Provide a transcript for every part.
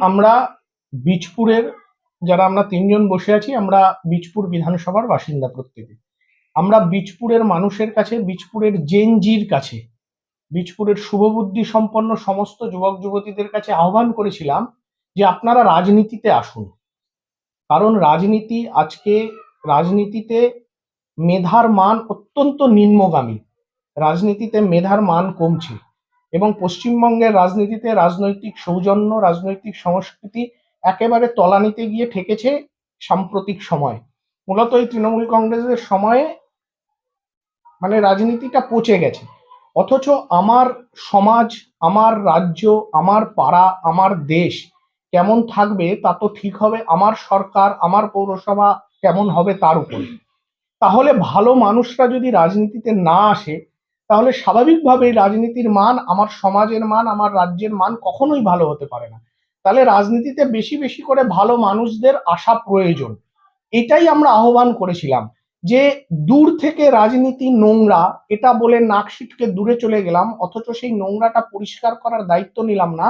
আমরা বীজপুরের, যারা আমরা তিনজন বসে আছি, আমরা বীজপুর বিধানসভার বাসিন্দা প্রত্যেকে। আমরা বীজপুরের মানুষের কাছে, বীজপুরের জেনজির কাছে, বীজপুরের শুভবুদ্ধি সম্পন্ন সমস্ত যুবক যুবতীদের কাছে আহ্বান করেছিলাম যে আপনারা রাজনীতিতে আসুন। কারণ রাজনীতি আজকে, রাজনীতিতে মেধার মান অত্যন্ত নিম্নগামী। রাজনীতিতে মেধার মান কমছে। এবং পশ্চিমবঙ্গের রাজনীতিতে রাজনৈতিক সৌজন্য, রাজনৈতিক সংস্কৃতি একেবারে তলানিতে গিয়ে ঠেকেছে সাম্প্রতিক সময়। মূলত এই তৃণমূল কংগ্রেসের সময়ে মানে রাজনীতিটা পচে গেছে। অথচ আমার সমাজ, আমার রাজ্য, আমার পাড়া, আমার দেশ কেমন থাকবে তা তো ঠিক হবে আমার সরকার, আমার পৌরসভা কেমন হবে তার উপর। তাহলে ভালো মানুষরা যদি রাজনীতিতে না আসে তাহলে স্বাভাবিকভাবে রাজনীতির মান আমার সমাজের মান, আমার রাজ্যের মান কখনোই ভালো হতে পারে না। তাহলে রাজনীতিতে বেশি বেশি করে ভালো মানুষদের আসা প্রয়োজন। এটাই আমরা আহ্বান করেছিলাম যে দূর থেকে রাজনীতি নোংরা, এটা বলে নাক সিটকে দূরে চলে গেলাম, অথচ সেই নোংরাটা পরিষ্কার করার দায়িত্ব নিলাম না,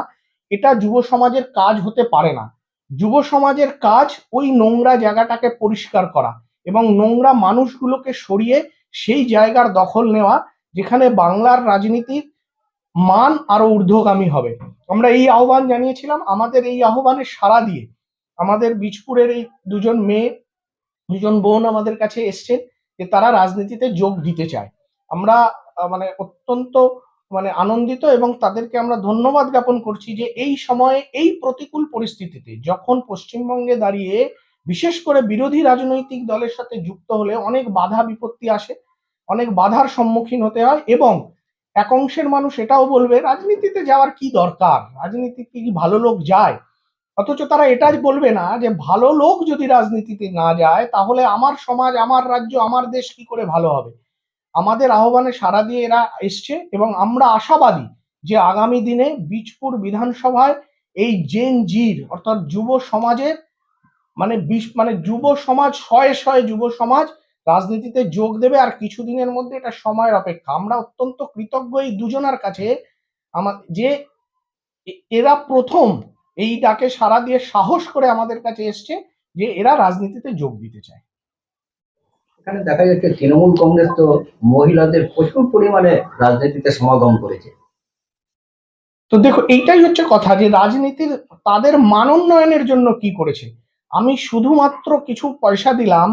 এটা যুব সমাজের কাজ হতে পারে না। যুব সমাজের কাজ ওই নোংরা জায়গাটাকে পরিষ্কার করা এবং নোংরা মানুষগুলোকে সরিয়ে সেই জায়গার দখল নেওয়া যেখানে বাংলার রাজনীতির মান আরও ঊর্ধ্বগামী হবে। আমরা এই আহ্বান জানিয়েছিলাম, আমাদের এই আহ্বানে সাড়া দিয়ে। আমাদের বীজপুরের এই দুজন মেয়ে, দুজন বোন আমাদের কাছে এসছে যে তারা রাজনীতিতে যোগ দিতে চায়। আমরা মানে অত্যন্ত মানে আনন্দিত এবং তাদেরকে আমরা ধন্যবাদ জ্ঞাপন করছি যে এই সময়ে, এই প্রতিকূল পরিস্থিতিতে যখন পশ্চিমবঙ্গে দাঁড়িয়ে বিশেষ করে বিরোধী রাজনৈতিক দলের সাথে যুক্ত হলে অনেক বাধা বিপত্তি আসে। অনেক বাধার সম্মুখীন হতে হয় এবং এক অংশের মানুষ এটাও বলবে, রাজনীতিতে যাওয়ার কি দরকার? রাজনীতিতে কি ভালো লোক যায়? অথচ তারা এটা বলবে না যে, ভালো লোক যদি রাজনীতিতে না যায়, তাহলে আমার সমাজ, আমার রাজ্য, আমার দেশ কি করে ভালো হবে? আমাদের আহ্বানে সাড়া দিয়ে এরা এসছে এবং আমরা আশাবাদী যে আগামী দিনে বীজপুর বিধানসভায় এই জেন জির, অর্থাৎ যুব সমাজের মানে বিশ মানে যুব সমাজ, শয়ে শয়ে যুব সমাজ রাজনীতিতে যোগ দেবে আর কিছুদিনের মধ্যে এটা সময়ের অপেক্ষা। আমরা অত্যন্ত কৃতজ্ঞ এই দুজনার কাছে। আমার যে এরা প্রথম এই ডাকে সাড়া দিয়ে সাহস করে আমাদের কাছে এসছে যে এরা রাজনীতিতে যোগ দিতে চায়। এখানে দেখা যাচ্ছে তৃণমূল কংগ্রেস তো মহিলাদের প্রচুর পরিমাণে রাজনীতিতে সমাগম করেছে। তো দেখো এইটাই হচ্ছে কথা যে রাজনীতির তাদের মানোন্নয়নের জন্য কি করেছে। আমি শুধুমাত্র কিছু পয়সা দিলাম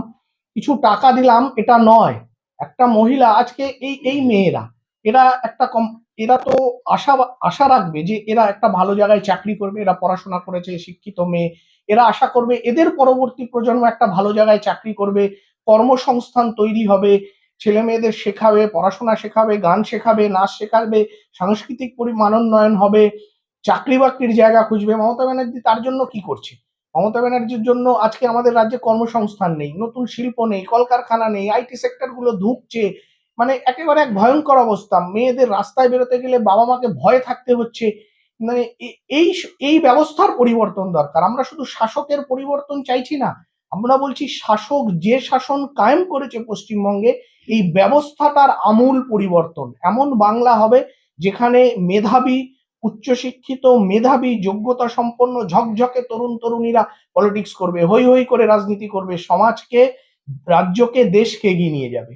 কিছু টাকা দিলাম, এটা নয়। একটা মহিলা, আজকে এই এই মেয়েরা, এরা একটা কম, এরা তো আশা আশা রাখবে যে এরা একটা ভালো জায়গায় চাকরি করবে, এরা পড়াশোনা করেছে, শিক্ষিত মেয়ে। এরা আশা করবে এদের পরবর্তী প্রজন্ম একটা ভালো জায়গায় চাকরি করবে, কর্মসংস্থান তৈরি হবে, ছেলে মেয়েদের শেখাবে, পড়াশোনা শেখাবে, গান শেখাবে, নাচ শেখাবে, সাংস্কৃতিক পরিমানোন্নয়ন হবে চাকরি বাকরির জায়গা খুঁজবে। মমতা ব্যানার্জি তার জন্য কি করছে? মমতা ব্যানার্জির জন্য আজকে আমাদের রাজ্যে কর্মসংস্থান নেই, নতুন শিল্প নেই, কলকারখানা নেই আইটি সেক্টরগুলো ধুঁকছে মানে একেবারে এক ভয়ঙ্কর অবস্থা। মেয়েদের রাস্তায় বেরোতে গেলে বাবা মাকে ভয়ে থাকতে হচ্ছে মানে এই এই ব্যবস্থার পরিবর্তন দরকার। আমরা শুধু শাসকের পরিবর্তন চাইছি না, আমরা বলছি শাসক যে শাসন কায়েম করেছে পশ্চিমবঙ্গে, এই ব্যবস্থাটার আমূল পরিবর্তন। এমন বাংলা হবে যেখানে মেধাবী উচ্চশিক্ষিত মেধাবী যোগ্যতা সম্পন্ন ঝকঝকে তরুণ তরুণীরা পলিটিক্স করবে হই হই করে রাজনীতি করবে সমাজকে রাজ্যকে দেশকে এগিয়ে নিয়ে যাবে।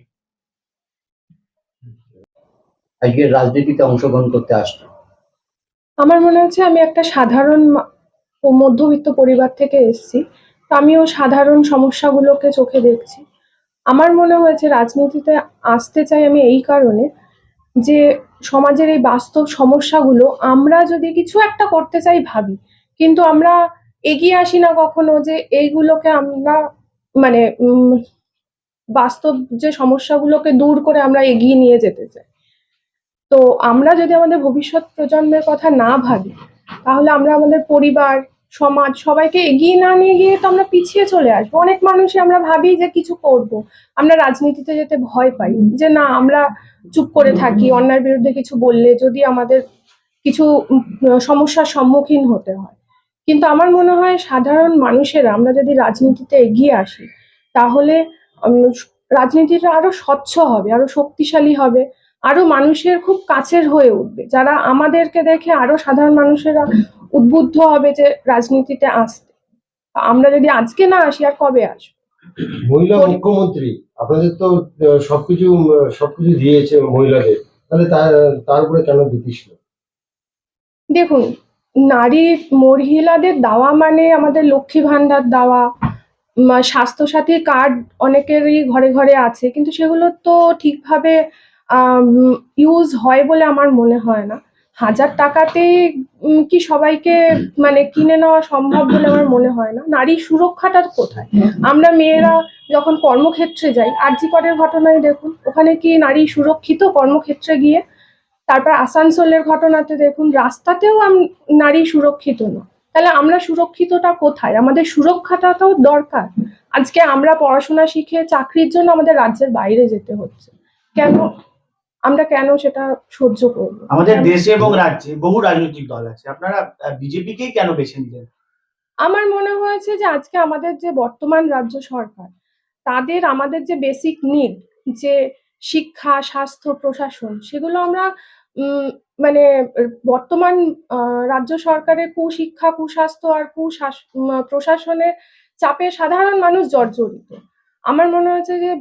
আজকে রাজনীতিতে অংশগ্রহণ করতে আসছো। আমার মনে হচ্ছে আমি একটা সাধারণ মা- ও মধ্যবিত্ত পরিবার থেকে এসেছি তো আমিও সাধারণ সমস্যাগুলোকে চোখে দেখছি। আমার মনে হয়েছে রাজনীতিতে আসতে চাই আমি এই কারণে যে সমাজের এই বাস্তব সমস্যাগুলো আমরা যদি কিছু একটা করতে চাই ভাবি, কিন্তু আমরা এগিয়ে আসি না কখনো যে এইগুলোকে আমরা মানে বাস্তব যে সমস্যাগুলোকে দূর করে আমরা এগিয়ে নিয়ে যেতে চাই। তো আমরা যদি আমাদের ভবিষ্যৎ প্রজন্মের কথা না ভাবি, তাহলে আমরা আমাদের পরিবার সমাজ, সবাইকে এগিয়ে না নিয়ে গিয়ে তো আমরা পিছিয়ে চলে আসব। অনেক মানুষই আমরা ভাবি যে কিছু করব। আমরা রাজনীতিতে যেতে ভয় পাই যে না, আমরা চুপ করে থাকি, অন্যায়ের বিরুদ্ধে কিছু বললে যদি আমাদের কিছু সমস্যার সম্মুখীন হতে হয়। কিন্তু আমার মনে হয় সাধারণ মানুষেরা, আমরা যদি রাজনীতিতে এগিয়ে আসি, তাহলে রাজনীতিটা আরও স্বচ্ছ হবে, আরও শক্তিশালী হবে। আরও মানুষের খুব কাছের হয়ে উঠবে। যারা আমাদেরকে দেখে আরও সাধারণ মানুষেরা উদ্বুদ্ধ হবে যে রাজনীতিতে আসতে। আমরা যদি আজকে না আসি আর কবে আসব? মহিলা মুখ্যমন্ত্রী আপনাদের তো সবকিছু সবকিছু দিয়েছে মহিলাদের। তাহলে তার উপরে কেন বিতৃষ্ণ দেখুন নারী মহিলাদের দেওয়া মানে আমাদের লক্ষ্মী ভান্ডার দেওয়া স্বাস্থ্যসাথী কার্ড অনেকেরই ঘরে ঘরে আছে কিন্তু সেগুলো তো ঠিকভাবে ইউজ হয় বলে আমার মনে হয় না। হাজার টাকাতেই উম, কি সবাইকে মানে কিনে নেওয়া সম্ভব বলে আমার মনে হয় না। নারী সুরক্ষাটা কোথায়? আমরা মেয়েরা যখন কর্মক্ষেত্রে যাই আরজি করের ঘটনায় দেখুন ওখানে কি নারী সুরক্ষিত কর্মক্ষেত্রে গিয়ে? তারপর আসানসোলের ঘটনাতে দেখুন রাস্তাতেও নারী সুরক্ষিত না। তাহলে আমরা সুরক্ষিতটা কোথায়? আমাদের সুরক্ষাটা তো দরকার। আজকে আমরা পড়াশোনা শিখে চাকরির জন্য আমাদের রাজ্যের বাইরে যেতে হচ্ছে। কেন? আমরা কেন সেটা সহ্য করব? আমাদের দেশে এবং রাজ্যে বহু রাজনৈতিক দল আছে। আপনারা বিজেপিকেই কেন বেছে নিলেন? আমার মনে হয়েছে যে আজকে আমাদের যে বর্তমান রাজ্য সরকার তাদের আমাদের যে বেসিক নিড যে শিক্ষা স্বাস্থ্য প্রশাসন সেগুলো আমরা মানে বর্তমান রাজ্য সরকারের কুশিক্ষা কুস্বাস্থ্য আর কুশাস- প্রশাসনের চাপে সাধারণ মানুষ জর্জরিত। আমার মনে হয়েছে যে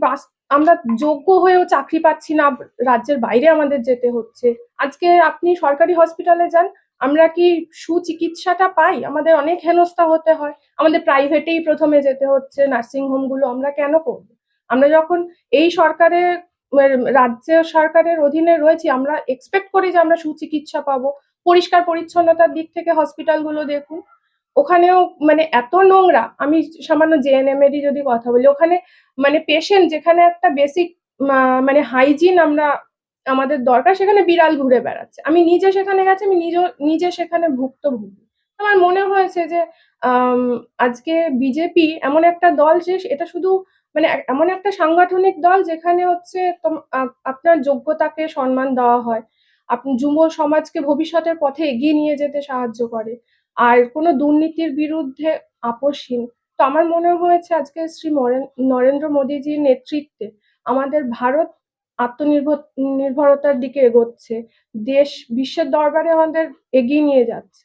আমরা যোগ্য হয়েও চাকরি পাচ্ছি না রাজ্যের বাইরে আমাদের যেতে হচ্ছে। আজকে আপনি সরকারি হসপিটালে যান আমরা কি সুচিকিৎসাটা পাই? আমাদের অনেক হেনস্থা হতে হয়। আমাদের প্রাইভেটেই প্রথমে যেতে হচ্ছে নার্সিং হোমগুলো আমরা কেন করব? আমরা যখন এই সরকারের উম, রাজ্য সরকারের অধীনে রয়েছি আমরা এক্সপেক্ট করি যে আমরা সুচিকিৎসা পাবো। পরিষ্কার পরিচ্ছন্নতার দিক থেকে হসপিটালগুলো দেখুন। ওখানেও মানে এত নোংরা, আমি সামান্য জেএনএম এরই যদি কথা বলি, ওখানে মানে পেশেন্ট যেখানে একটা বেসিক মানে হাইজিন আমরা, আমাদের দরকার, সেখানে বিড়াল ঘুরে বেড়াচ্ছে। আমি নিজে সেখানে গেছি, আমি নিজে নিজে সেখানে ভুক্তভোগী। আমার মনে হয়েছে যে আজকে বিজেপি এমন একটা দল যে, এটা শুধু মানে এমন একটা সাংগঠনিক দল যেখানে হচ্ছে আপনার যোগ্যতাকে সম্মান দেওয়া হয়। আপনি যুব সমাজকে ভবিষ্যতের পথে এগিয়ে নিয়ে যেতে সাহায্য করে। আর কোনো দুর্নীতির বিরুদ্ধে আপোষহীন। তো আমার মনে হয়েছে আজকে শ্রী নরেন্দ্র মোদীজির নেতৃত্বে আমাদের ভারত আত্মনির্ভর নির্ভরতার দিকে এগোচ্ছে। দেশ, বিশ্বের দরবারে আমাদের এগিয়ে নিয়ে যাচ্ছে।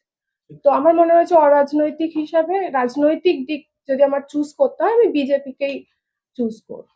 তো আমার মনে হয়েছে অরাজনৈতিক হিসাবে রাজনৈতিক দিক যদি আমার চুজ করতে হয়, আমি বিজেপিকেই চুজ করব।